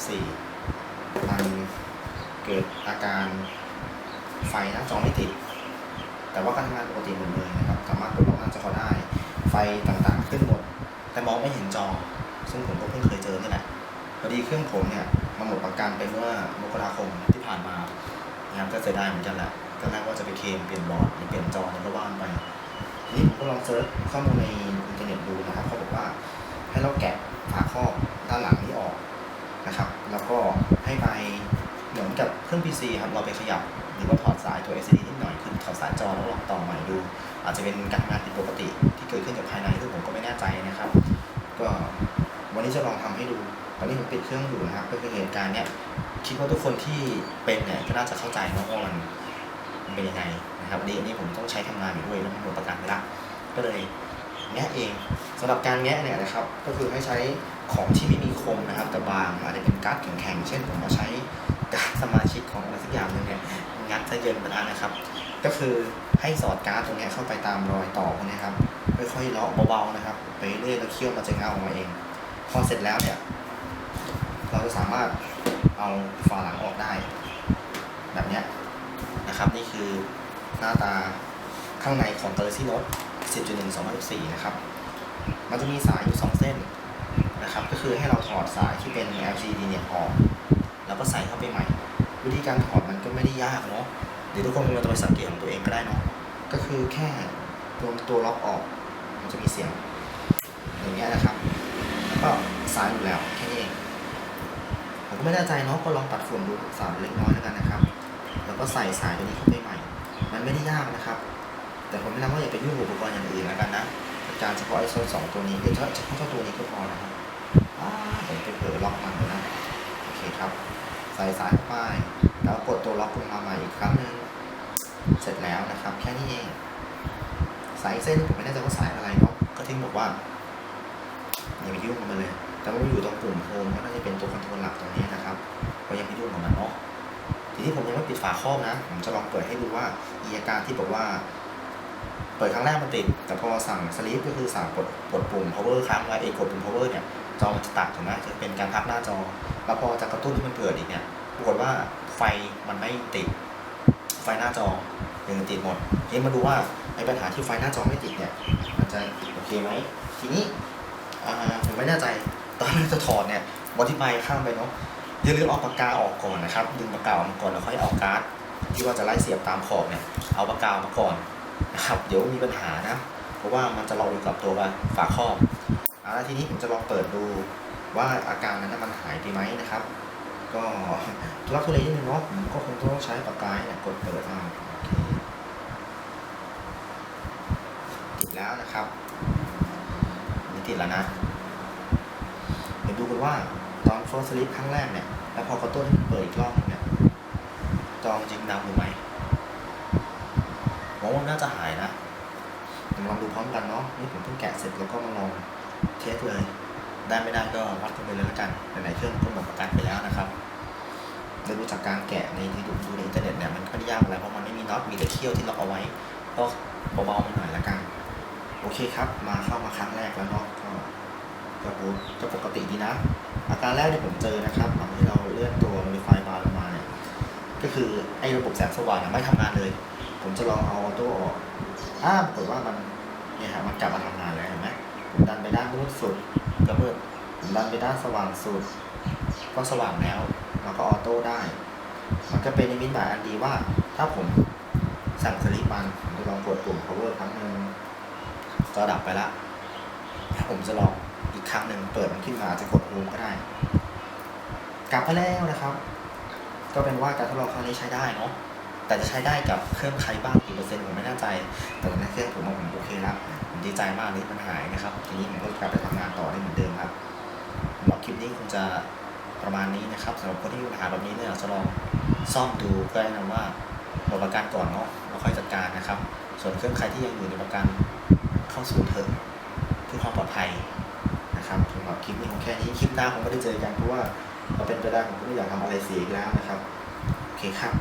24 มันเกิดอาการไฟหน้าจอไม่ติด แต่ว่าการทำงานปกติหมดเลยนะครับ สามารถกดล็อกหน้าจอได้ ไฟต่างๆขึ้นหมด แต่มองไม่เห็นจอ ซึ่งผมก็เพิ่งเคยเจอนี่แหละ พอดีเครื่องผมเนี่ยมันหมดประกันไปเมื่อมกราคมที่ผ่านมานะครับก็เสียดายเหมือนกันแหละ ก็แรกว่าจะไปเคลมเปลี่ยนบอร์ดหรือเปลี่ยนจอนี่ก็ว่านไป นี้ผมก็ลองเซิร์ชข้อมูลในอินเทอร์เน็ตดูนะครับเขาบอกว่าให้เราแกะฝาครอบด้านหลังนี้ออก นะครับ แล้วก็ให้ไปเหมือนกับเครื่อง PC ครับ เราไปขยับ หรือว่าถอดสายตัว LCD นิดหน่อยคือถอดสายจอแล้วลองต่อใหม่ดู อาจจะเป็นการทำงานผิดปกติที่เกิดขึ้นกับภายในซึ่งผมก็ไม่แน่ใจนะครับ ก็วันนี้จะลองทำให้ดู ตอนนี้ผมปิดเครื่องอยู่นะครับ ก็คือเหตุการณ์เนี้ยคิดว่าทุกคนที่เป็นเนี่ยก็น่าจะเข้าใจนะว่ามันเป็นยังไงนะครับวันนี้อันนี้ผมต้องใช้ทำงานอยู่ด้วยแล้วมันหมดประกันไปละก็เลยแงะเองสำหรับการแงะเนี่ยนะครับ ก็คือให้ใช้ ของที่ไม่มีคมนะครับแต่บางอาจจะเป็นการ์ดแข็งๆเช่นผมมาใช้การ์ดสมาชิกของอะไรสักอย่างหนึ่งเนี่ยงัดซะเยินประทานนะครับ ก็คือให้สอดการ์ดตรงนี้เข้าไปตามรอยต่อพวกเนี้ยครับค่อยๆเลาะเบาๆนะครับ ไปเรื่อยแล้วเคี่ยวมันจะเงาออกมาเอง พอเสร็จแล้วเนี่ย เราจะสามารถเอาฝาหลังออกได้ แบบเนี้ยนะครับ นี่คือหน้าตาข้างในของ Galaxy Note 10.1 2014 นะครับ มันจะมีสายอยู่ 2 เส้น นะครับ ก็คือให้เราถอดสายที่เป็น LCD เนี่ยออก แล้วก็ใส่เข้าไปใหม่ วิธีการถอดมันก็ไม่ได้ยากเนาะเดี๋ยวทุกคนมาตัวไปสังเกตของตัวเองก็ได้เนาะก็คือแค่ตัวตัวล็อกออก มันจะมีเสียง อย่างเงี้ยนะครับแล้วก็สายอยู่แล้วแค่นี้เองผมก็ไม่แน่ใจเนาะก็ลองตัดฝุ่นดูสามเล็กน้อยแล้วกันนะครับ แล้วก็ใส่สายตัวนี้เข้าไปใหม่ มันไม่ได้ยากนะครับ แต่ผมแนะนำว่าอย่าไปยุ่งอุปกรณ์อย่างอื่นแล้วกันนะจัดการเฉพาะไอโซนสองตัวนี้เฉพาะเฉพาะตัวนี้ก็พอนะครับอ้า ผมไปเผลอล็อกมันเลยนะ โอเคครับ ใส่สายเข้าไป แล้วกดตัวล็อกลงมาใหม่อีกครั้งหนึ่งเสร็จแล้วนะครับ แค่นี้เอง สายเส้นผมไม่แน่ใจว่าสายอะไรเนาะ ก็ทิ้งบอกว่าอย่าไปยุ่งกับมันเลย แต่ว่าอยู่ตรงปุ่มโฮมก็น่าจะเป็นตัวคอนโทรลหลักตรงนี้นะครับ ก็ยังไม่ยุ่งกับมันเนาะ ทีนี้ผมยังไม่ปิดฝาครอบนะ ผมจะลองเปิดให้ดูว่าอีอาการที่บอกว่าเปิดครั้งแรกมันติด แต่พอสั่งสลีปก็คือสั่งกดกดปุ่ม power ค้างไว้เองกดปุ่ม power เนี่ย จอมันจะตัดถูกไหมจะเป็นการพักหน้าจอ แล้วพอจะกระตุ้นให้มันเปิดอีกเนี่ยปรากฏว่าไฟมันไม่ติด ไฟหน้าจอยังติดหมดทีนี้มาดูว่าไอ้ปัญหาที่ไฟหน้าจอไม่ติดเนี่ยมันจะโอเคไหมทีนี้อ่าผมไม่แน่ใจตอนจะถอดเนี่ยบอดี้ไปข้ามไปเนาะอย่าลืมเอาปากกาออกก่อนนะครับ ดึงปากกาออกก่อนแล้วค่อยเอาการ์ดที่ว่าจะไล่เสียบตามขอบเนี่ยเอาปากกาออกมาก่อนนะครับ เดี๋ยวมีปัญหานะ เพราะว่ามันจะรออยู่กับตัวฝาครอบ อาละทีนี้ผมจะลองเปิดดูว่าอาการนั้นมันหายไปไหมนะครับ ก็ทุลักทุเลนิดนึงเนาะผมก็คงต้องใช้ปากกาเนี่ยกดเปิดเอาติดแล้วนะครับนี่ติดแล้วนะ เดี๋ยวดูกันว่าตอนโฟร์สลิปครั้งแรกเนี่ย แล้วพอกระตุ้นเปิดอีกรอบนึงเนี่ยจอจริงดำหรือไม่ผมว่าน่าจะหายนะลองดูพร้อมกันเนาะนี่ผมเพิ่งแกะเสร็จแล้วก็มาลอง เทสเลย ได้ไม่ได้ก็วัดกันไปเลยแล้วกันไหนๆเครื่องก็หมดประกันไปแล้วนะครับได้รู้จากการแกะในที่ดูดูในอินเทอร์เน็ตเนี่ยมันก็ไม่ยากอะไรเพราะมันไม่มีน็อตมีแต่เขี้ยวที่ล็อกเอาไว้ก็เบาๆมันหน่อยละกัน โอเคครับ มาเข้ามาครั้งแรกแล้วเนาะก็ก็พูก็ปกติดีนะ อาการแรกที่ผมเจอนะครับหลังที่เราเลื่อนตัว modify bar ลงมาเนี่ยก็คือไอ้ระบบแสงสว่างเนี่ยไม่ทำงานเลย ผมจะลองเอาออโต้ออกอ้าปรากฏว่ามันเนี่ยฮะมันกลับมาทำงานแล้ว ดันไปด้านมืดสุดก็มืดดันไปด้านสว่างสุด ก็สว่างแล้วแล้วก็ออโต้ได้ มันก็เป็นนิมิตหมายอันดีว่า ถ้าผมสั่งสลิปมันผมจะลองกดปุ่ม power ครั้งหนึ่งจอดับไปละถ้าผมจะลองอีกครั้งหนึ่งเปิดมันขึ้นมาอาจจะกดโฮมก็ได้ กลับมาแล้วนะครับ ก็เป็นว่าการทดลองครั้งนี้ใช้ได้เนาะ แต่จะใช้ได้กับเครื่องใครบ้างกี่เปอร์เซ็นต์ผมไม่แน่ใจ แต่ในเครื่องผมว่าผมโอเคแล้วผมดีใจมากที่มันหายนะครับ ทีนี้ผมก็กลับไปทำงานต่อได้เหมือนเดิมครับสำหรับคลิปนี้คงจะประมาณนี้นะครับสำหรับคนที่มีปัญหาแบบนี้เนี่ยจะลองซ่อมดูก็แนะนำว่าหมดประกันก่อนเนาะแล้วค่อยจัดการนะครับ ส่วนเครื่องใครที่ยังอยู่ในประกันเข้าศูนย์เถอะเพื่อความปลอดภัยนะครับสำหรับคลิปนี้ของแค่นี้คลิปหน้าคงไม่ได้เจอกันเพราะว่าเราเป็นไปได้ผมก็ไม่อยากทำอะไรเสียอีกแล้วนะครับ โอเคครับ